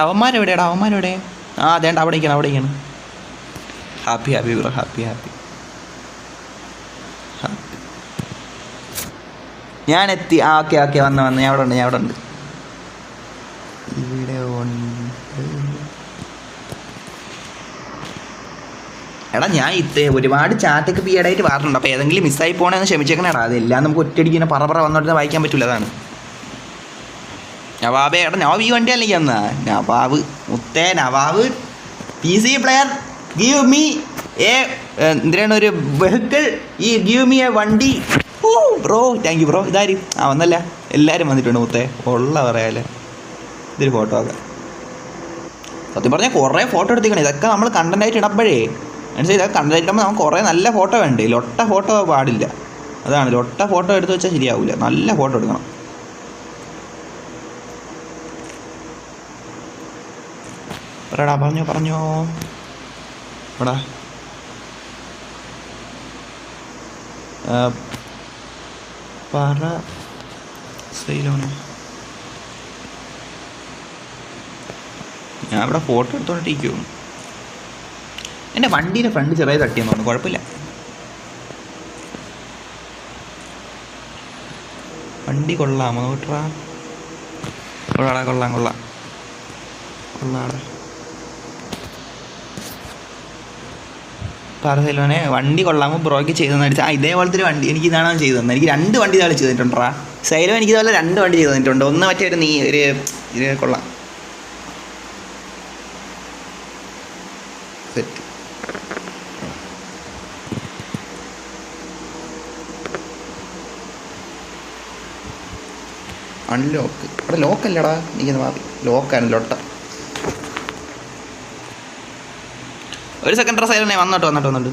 അവന്മാരെവിടെയാടാ അവന്മാരെവിടെ ആ അതേണ്ട അവിടെ ഇരിക്കണം അവിടെ ഇരിക്കണം. Happy happy bro happy happy ഞാൻ എത്തി. ആ ഓക്കെ ഓക്കെ വന്ന് വന്ന്. ഞാൻ അവിടെ ഉണ്ട് ഞാൻ അവിടെ ഉണ്ട്. ഇവിടെ എടാ ഞാൻ ഇത്തേ ഒരുപാട് ചാറ്റൊക്കെ പീഡായിട്ട് വാറുണ്ട് അപ്പോൾ ഏതെങ്കിലും മിസ്സായി പോകണമെന്ന് ക്ഷമിച്ചേക്കണേടാ. അതെല്ലാം നമുക്ക് ഒറ്റയടിക്ക് പറ പറ വന്നോട്ട് വായിക്കാൻ പറ്റില്ല അതാണ്. നവാബേ എടാ നവാബ് ഈ വണ്ടി അല്ലെങ്കിൽ അന്ന് നവാബ് മുത്തേ Nawab. P C player give me a എന്തിനാണ് ഒരു വെഹിക്കിൾ ഈ ഗീവ് മീ എ വണ്ടി. Oh bro thank you bro ഇതാരും? ആ വന്നല്ല? എല്ലാവരും വന്നിട്ടുണ്ട് മുത്തേ. ഉള്ള പറയാല്ലേ ഇതൊരു ഫോട്ടോ ഒക്കെ സത്യം പറഞ്ഞാൽ കുറേ ഫോട്ടോ എടുത്തിക്കണം ഇതൊക്കെ നമ്മൾ കണ്ടന്റായിട്ട് ഇടപ്പോഴേ. മനസ്സിലായി? ഇതൊക്കെ കണ്ടന്റ് ഇടുമ്പോൾ നമുക്ക് കുറേ നല്ല ഫോട്ടോ വേണ്ടേ? ലൊട്ട ഫോട്ടോ പാടില്ല. അതാണ്. ലൊട്ട ഫോട്ടോ എടുത്ത് വെച്ചാൽ ശരിയാവില്ല നല്ല ഫോട്ടോ എടുക്കണം. പറയടാ പറഞ്ഞോ പറഞ്ഞോ. എടാ. പറ. സെയിലോണ് ഞാൻ ഇവിടെ ഫോട്ടോ എടുത്തോണ്ടിരിക്കും എന്റെ വണ്ടിയുടെ ഫ്രണ്ട് ചെറിയ തട്ടിയെന്ന് പറഞ്ഞു. കുഴപ്പമില്ല. വണ്ടി കൊള്ളാമോ? നോട്ടാ കൊള്ളാടാ കൊള്ളാം കൊള്ളാം. കൊള്ളാടാ. പറഞ്ഞില്ലോനെ വണ്ടി കൊള്ളാമോ ബ്രോയ്ക്ക് ചെയ്തു തന്നിട്ട് ആ ഇതേപോലത്തെ ഒരു വണ്ടി എനിക്ക് ഇതാണ് ചെയ്തു തന്നെ എനിക്ക് രണ്ട് വണ്ടി ഇതാൾ ചെയ്തു തന്നിട്ടുണ്ടാ സൈലോ എനിക്ക് ഇതുപോലെ രണ്ട് വണ്ടി ചെയ്തു തന്നിട്ടുണ്ട് ഒന്ന് മറ്റേ ഒരു നീ ഒരു ഇത് കൊള്ളാം. സെറ്റ് അൺലോക്ക് അവിടെ ലോക്കല്ലടാ മാറി. ലോക്കാണ് ലൊട്ട. ഒരു സെക്കൻഡ് സൈലനെ വന്നോട്ട് വന്നിട്ട് വന്നിട്ട്.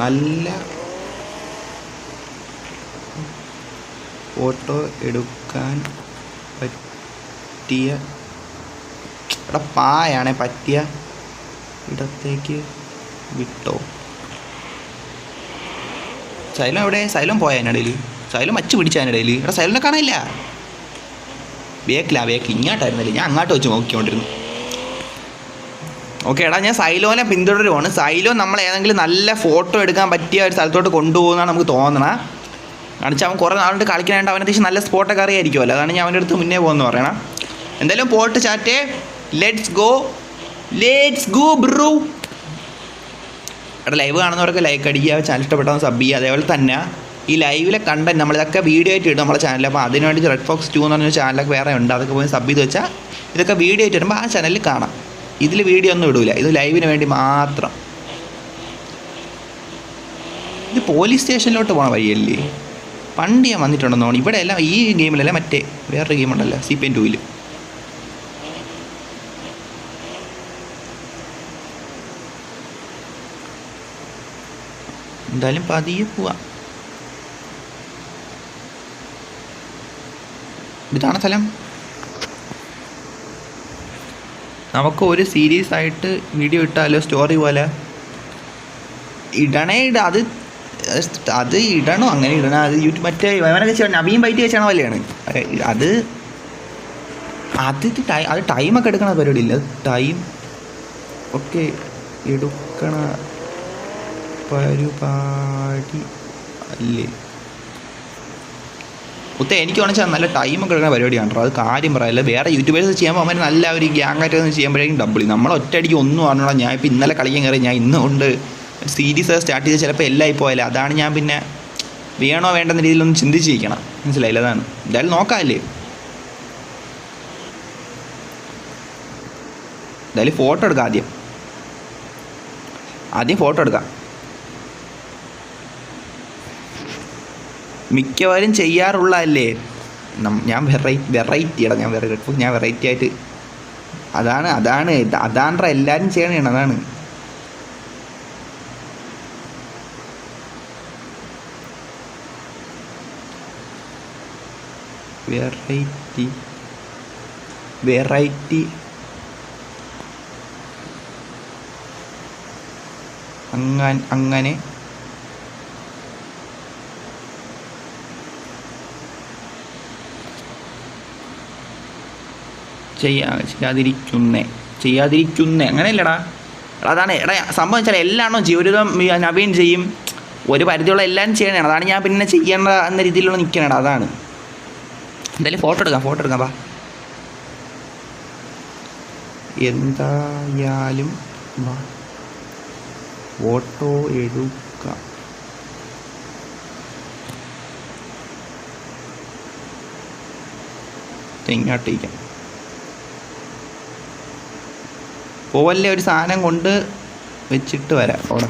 നല്ല ഫോട്ടോ എടുക്കാൻ പറ്റിയ ഇവിടെ പായാണേ പറ്റിയ ഇടത്തേക്ക് വിട്ടോ. ശൈലം എവിടെ? ശൈലം പോയ അതിനിടയിൽ സൈലം മച്ച് പിടിച്ചതിനിടയിൽ എടാ സൈലനെ കാണാനില്ല. ബേക്കിലാ ബേക്കിൽ ഇങ്ങോട്ടായിരുന്നില്ല. ഞാൻ അങ്ങോട്ട് വെച്ച് നോക്കിക്കൊണ്ടിരുന്നു. ഓക്കെ എടാ ഞാൻ സൈലോനെ പിന്തുടരുവാണ്. സൈലോ നമ്മൾ ഏതെങ്കിലും നല്ല ഫോട്ടോ എടുക്കാൻ പറ്റിയ ഒരു സ്ഥലത്തോട്ട് കൊണ്ടുപോകുന്നതാണ് നമുക്ക് തോന്നണം. കാണിച്ചാൽ അവൻ കുറേ നാളുകൊണ്ട് കളിക്കാനായിട്ട് അവൻ അത്യാവശ്യം നല്ല സ്പോട്ടൊക്കെ അറിയായിരിക്കുമല്ലോ അതാണ് ഞാൻ അവന്റെ അടുത്ത് മുന്നേ പോകുന്നു പറയണം. എന്തായാലും പോട്ട് ചാറ്റേ. Let's go let's go bruh എടാ ലൈവ് കാണുന്നവർക്ക് ലൈക്ക് അടിക്കുക. ചാനൽ ഇഷ്ടപ്പെട്ടാൽ സബ് ചെയ്യുക. അതേപോലെ തന്നെ ഈ ലൈവിലെ കണ്ടന്റ് നമ്മളിതൊക്കെ വീഡിയോ ആയിട്ട് ഇടും നമ്മുടെ ചാനലിൽ അപ്പോൾ അതിന് വേണ്ടി റെഡ് ഫോക്സ് ടു എന്ന് പറഞ്ഞ ചാനലൊക്കെ വേറെ ഉണ്ട്. അതൊക്കെ പോയി സബ് ചെയ്ത് വെച്ചാൽ ഇതൊക്കെ വീഡിയോ ആയിട്ട് വരുമ്പോൾ ആ ചാനലിൽ കാണാം. ഇതിൽ വീഡിയോ ഒന്നും ഇടൂല. ഇത് ലൈവിന് വേണ്ടി മാത്രം. ഇത് പോലീസ് സ്റ്റേഷനിലോട്ട് പോണ വഴിയല്ലേ? പണ്ട് ഞാൻ വന്നിട്ടുണ്ടെന്ന് തോന്നുന്നു. ഇവിടെ എല്ലാം ഈ ഗെയിമിലല്ല മറ്റേ വേറൊരു ഗെയിമുണ്ടല്ലോ സി പി എൻ ടൂയിൽ എന്തായാലും പതിയെ പോവാം. ഇതാണ് സ്ഥലം. നമുക്ക് ഒരു സീരീസ് ആയിട്ട് വീഡിയോ ഇട്ടാലോ സ്റ്റോറി പോലെ? ഇടണേ ഇട അത് അത് ഇടണോ? അങ്ങനെ ഇടണം അത് യൂട്യൂബ് മറ്റേ അവനൊക്കെ ചെയ്യണം നവീൻ ബൈറ്റ് വെച്ചാണ പോലെയാണ്. അത് അത് ടൈം അത് ടൈമൊക്കെ എടുക്കണ പരിപാടി ഇല്ല ടൈം ഒക്കെ എടുക്കണ പരിപാടി അല്ലേ? ഒത്ത എനിക്ക് വേണമെച്ചാൽ നല്ല ടൈമൊക്കെ എടുക്കുന്ന പരിപാടിയാണ് അത് കാര്യം പറയല്ല. വേറെ യൂട്യൂബേഴ്സ് ചെയ്യുമ്പോൾ അവന്മാർ നല്ല ഒരു ഗ്യാങ് ആയിട്ട് ചെയ്യുമ്പോഴേക്കും ഡബിൾ നമ്മൾ ഒറ്റയടിക്ക് ഒന്നും അറിഞ്ഞോളാം ഞാൻ ഇപ്പോൾ ഇന്നലെ കളിക്കാൻ കയറി ഞാൻ ഇന്നും ഉണ്ട് സീരീസ് സ്റ്റാർട്ട് ചെയ്ത് ചിലപ്പോൾ എല്ലാം പോയാലേ. അതാണ് ഞാൻ പിന്നെ വേണോ വേണ്ടെന്ന രീതിയിലൊന്നും ചിന്തിച്ചിരിക്കണം. മനസ്സിലായില്ല? അതാണ്. എന്തായാലും നോക്കാമല്ലേ എന്തായാലും ഫോട്ടോ എടുക്കാം ആദ്യം. ആദ്യം ഫോട്ടോ എടുക്കാം. മിക്കവാറും ചെയ്യാറുള്ളതല്ലേ? ഞാൻ വെറൈറ്റി വെറൈറ്റിയാണ് ഞാൻ വെറൈറ്റി ഞാൻ വെറൈറ്റി ആയിട്ട് അതാണ് അതാണ് ഇത് അതാണ് എല്ലാവരും ചെയ്യണേണ് അതാണ്. Variety variety. അങ്ങനെ അങ്ങനെ ചെയ്യാ ചെയ്യാതിരിക്കുന്നേ. ചെയ്യാതിരിക്കുന്നേ. അങ്ങനെയല്ലടാ. അതാണ് എടാ സംഭവം വെച്ചാൽ എല്ലാണോ ജീവിതം നവീൻ ചെയ്യും. ഒരു പരിധിയുള്ള എല്ലാം ചെയ്യണേ. അതാണ് ഞാൻ പിന്നെ ചെയ്യേണ്ട എന്ന രീതിയിലുള്ള നിൽക്കണേടാ അതാണ്. എന്തായാലും ഫോട്ടോ എടുക്കാം ഫോട്ടോ എടുക്കാം വാ. എന്തായാലും ഫോട്ടോ എടുക്കാം. ഇങ്ങോട്ടേക്കാം പോവല്ലേ ഒരു സാധനം കൊണ്ട് വെച്ചിട്ട് വരാം അവിടെ.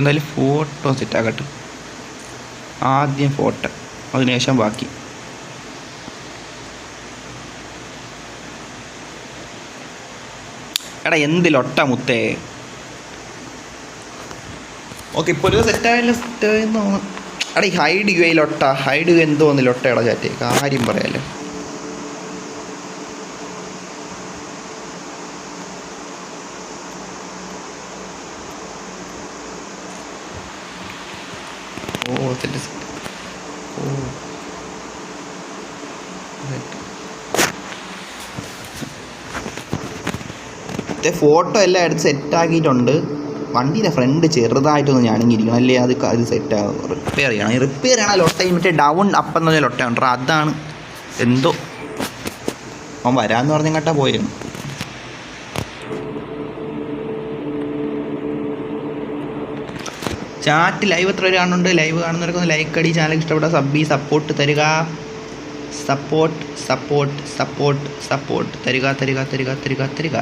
എന്തായാലും ഫോട്ടോ സെറ്റാക്കട്ടെ ആദ്യം ഫോട്ടോ അതിനുശേഷം ബാക്കി. എടാ എന്തിലൊട്ട മുത്തേ? ഓക്കെ ഇപ്പോൾ ഒരു സെറ്റായാലും സെറ്റായെന്ന് എടാ ഈ ഹൈഡ് യു ലൊട്ട ഹൈഡ് യു എന്തോ ചാറ്റേ ലൊട്ടയുടെ കാര്യം പറയാലോ. ഓ. ഓ ഫോട്ടോ എല്ലാം എടുത്ത് സെറ്റാക്കിയിട്ടുണ്ട്. വണ്ടിയുടെ ഫ്രണ്ട് ചെറുതായിട്ടൊന്ന് ഞാനിങ്ങിരിക്കണം അല്ലേ? അത് അത് സെറ്റ് ആകും റിപ്പയർ ചെയ്യണം. റിപ്പയർ ചെയ്യണം ലൊട്ട മറ്റേ ഡൗൺ അപ്പം എന്ന് ലൊട്ടയുണ്ട് ലൊട്ട അതാണ് എന്തോ അവൻ വരാമെന്ന് പറഞ്ഞങ്ങട്ടാ പോയിരുന്നു ചാറ്റ് ലൈവ് എത്ര പേര് കാണുന്നുണ്ട്? ലൈവ് കാണുന്നവർക്ക് ലൈക്ക് അടി ചാനൽ ഇഷ്ടപ്പെട്ട സബ്ബി സപ്പോർട്ട് തരിക. സപ്പോർട്ട് സപ്പോർട്ട് സപ്പോർട്ട് സപ്പോർട്ട് തരിക തരിക തരിക തരിക തരിക.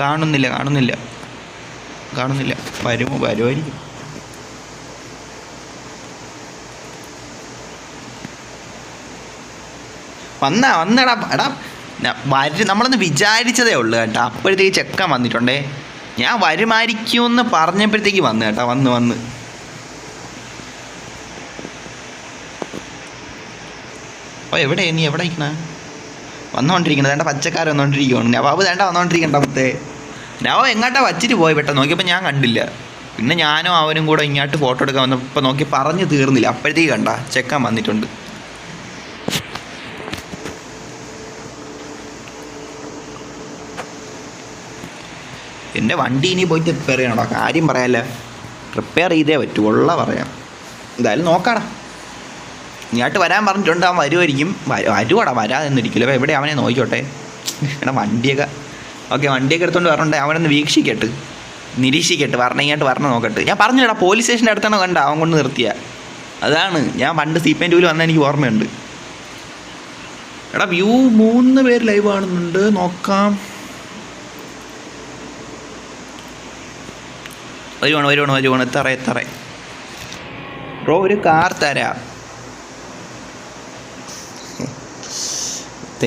കാണുന്നില്ല കാണുന്നില്ല. കാണുന്നില്ല. വരുമോ? വരുമായിരിക്കും. വന്നാ വന്നടാ എടാ. വരും നമ്മളൊന്ന് വിചാരിച്ചതേ ഉള്ളൂ കേട്ടോ. അപ്പോഴത്തേക്ക് ചെക്കൻ വന്നിട്ടുണ്ടേ. ഞാൻ വരുമായിരിക്കും എന്ന് പറഞ്ഞപ്പോഴത്തേക്ക് വന്നു കേട്ടോ വന്ന് വന്ന്. ഓ എവിടെ നീ? എവിടെ ഇരിക്കണ വന്നുകൊണ്ടിരിക്കണത് വേണ്ട പച്ചക്കാരൻ വന്നുകൊണ്ടിരിക്കുകയാണ് നവാബ് വേണ്ട വന്നുകൊണ്ടിരിക്കണ്ട മുത്തേ നവാബ് എങ്ങോട്ടാ വച്ചിട്ട് പോയി പെട്ടെന്ന്? നോക്കിയപ്പോൾ ഞാൻ കണ്ടില്ല. പിന്നെ ഞാനും അവനും കൂടെ ഇങ്ങോട്ട് ഫോട്ടോ എടുക്കാൻ വന്നപ്പോൾ നോക്കി പറഞ്ഞു തീർന്നില്ല. അപ്പോഴത്തേക്ക് കണ്ട ചെക്കൻ വന്നിട്ടുണ്ട്. എന്റെ വണ്ടി ഇനി പോയിട്ട് റിപ്പയർ ചെയ്യണോ കാര്യം പറയാല്ല? റിപ്പയർ ചെയ്തേ പറ്റൂ ഉള്ള പറയാം. എന്തായാലും നോക്കാടാ. ഇങ്ങോട്ട് വരാൻ പറഞ്ഞിട്ടുണ്ട് അവൻ വരുമായിരിക്കും വരു- വരുവാടാ വരാതെന്നിരിക്കില്ല അപ്പോൾ എവിടെ അവനെ നോക്കിക്കോട്ടെ? എടാ വണ്ടിയൊക്കെ ഓക്കെ വണ്ടിയൊക്കെ എടുത്തുകൊണ്ട് വരണ്ടേ? അവനൊന്ന് വീക്ഷിക്കട്ട്. നിരീക്ഷിക്കട്ട് വരണം ഇങ്ങോട്ട് വരണം നോക്കട്ടെ. ഞാൻ പറഞ്ഞില്ലടാ പോലീസ് സ്റ്റേഷന്റെ അടുത്താണ് കണ്ട? അവൻ കൊണ്ട് നിർത്തിയ. അതാണ്. ഞാൻ പണ്ട് സി പി ജോലി വന്ന എനിക്ക് ഓർമ്മയുണ്ട്. എടാ വ്യൂ മൂന്ന് പേര് ലൈവ് കാണുന്നുണ്ട് നോക്കാം. വരുവാണ് വരുവാണ് വരുവാണ് എത്തറ എത്തറ ബ്രോ ഒരു കാർ തരാം.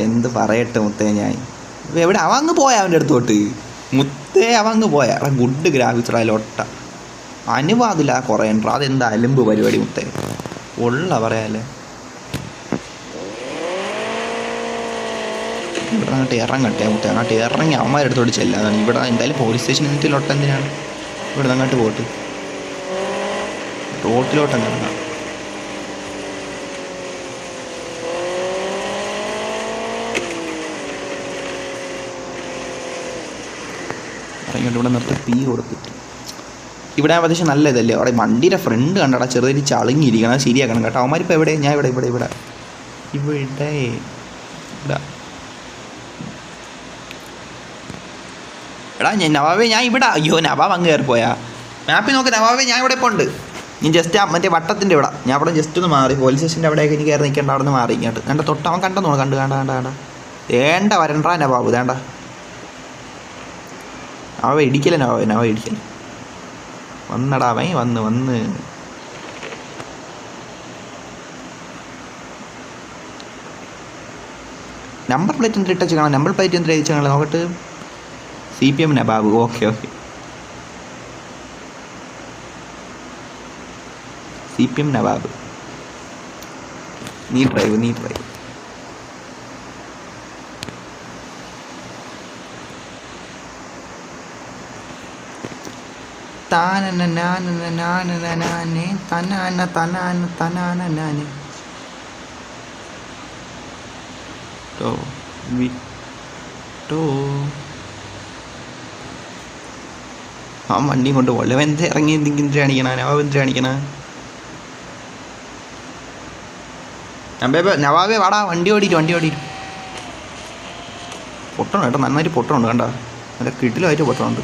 എന്ത് പറയട്ടെ മുത്തേ ഞാൻ. എവിടെ? അവങ്ങ് പോയാ അവന്റെ അടുത്തോട്ട്. മുത്തേ അവങ്ങ് പോയാ. Good graphics ലൊട്ട. അനുവാദില്ല കുറേ ഉണ്ട് അതെന്താ അലമ്പ് പരിപാടി മുത്തേ? ഉള്ള പറയാല്ലേ ഇവിടെ അങ്ങോട്ട് ഇറങ്ങട്ടെ മുത്തേ. അങ്ങോട്ട് ഇറങ്ങി അമ്മമാരുടെ അടുത്തോട്ട് ചെല്ലാതാണ് ഇവിടെ എന്തായാലും പോലീസ് സ്റ്റേഷൻ എന്നിട്ട് ലൊട്ട എന്തിനാണ്? ഇവിടെ അങ്ങോട്ട് പോട്ട്. റോട്ടിലോട്ട് അങ്ങനെ ഇവിടെ നിർത്തി തീ കൊടുത്തിട്ട് ഇവിടെ ഏകദേശം നല്ല ഇതല്ലേ? അവിടെ വണ്ടിയുടെ ഫ്രണ്ട് കണ്ടടാ ചെറുതായിട്ട് ചളുങ്ങിയിരിക്കണം ശരിയാക്കണം കേട്ടോ. അവന്മാരിപ്പോൾ എവിടെ? ഞാൻ ഇവിടെ ഇവിടെ ഇവിടെ. ഇവിടെ. ഇവിടെ. എടാ ഞാൻ നവാബെ ഞാൻ ഇവിടെ അയ്യോ നവാബ് അങ്ങ് കയറി പോയാ മാപ്പിൽ നോക്ക് നവാബെ ഞാൻ ഇവിടെ പോണ്ട് ഉണ്ട്. ഞാൻ ജസ്റ്റ് മറ്റേ വട്ടത്തിന്റെ ഇവിടെ. ഞാൻ അവിടെ ജസ്റ്റ് ഒന്ന് മാറി. പോലീസ് സ്റ്റേഷന്റെ അവിടെയൊക്കെ എനിക്ക് കയറി നിൽക്കേണ്ട അവിടെ നിന്ന് മാറി ഇങ്ങോട്ട്. കണ്ട തൊട്ട് അവൻ കണ്ടെന്ന് കണ്ട് കണ്ട കണ്ട കണ്ട. വേണ്ട വരണ്ട നവാബ്. വേണ്ട. നവാബ് ഇടിക്കല നവാബ്? നവാബ് ഇടിക്കല വന്നടാ അവൻ വന്ന് വന്ന്. നമ്പർ പ്ലേറ്റ് എന്തിട്ട് കാണാം നമ്പർ പ്ലേറ്റ് എന്തിട്ട് അയച്ചു കാണാം നോക്കട്ട്. C P M Babu okay okay. C P M Nawab നീ ഡ്രൈവ് നീ ഡ്രൈവ് താനന നാനന നാനന നാനെ തനാന തനാന തനാന നാനെ ടോ ആ വണ്ടിയും കൊണ്ട് പോലെ എന്ത് ഇറങ്ങി എന്തെങ്കിലും കാണിക്കണ? നവാബ് എന്ത് കാണിക്കണ? നവാബെ വാടാ വണ്ടി ഓടിയിട്ട് വണ്ടി ഓടിയിട്ട്. പൊട്ടണം കേട്ടോ നന്നായിട്ട് പൊട്ടണുണ്ട് കണ്ട? നല്ല കിട്ടിലായിട്ട് പൊട്ടണുണ്ട്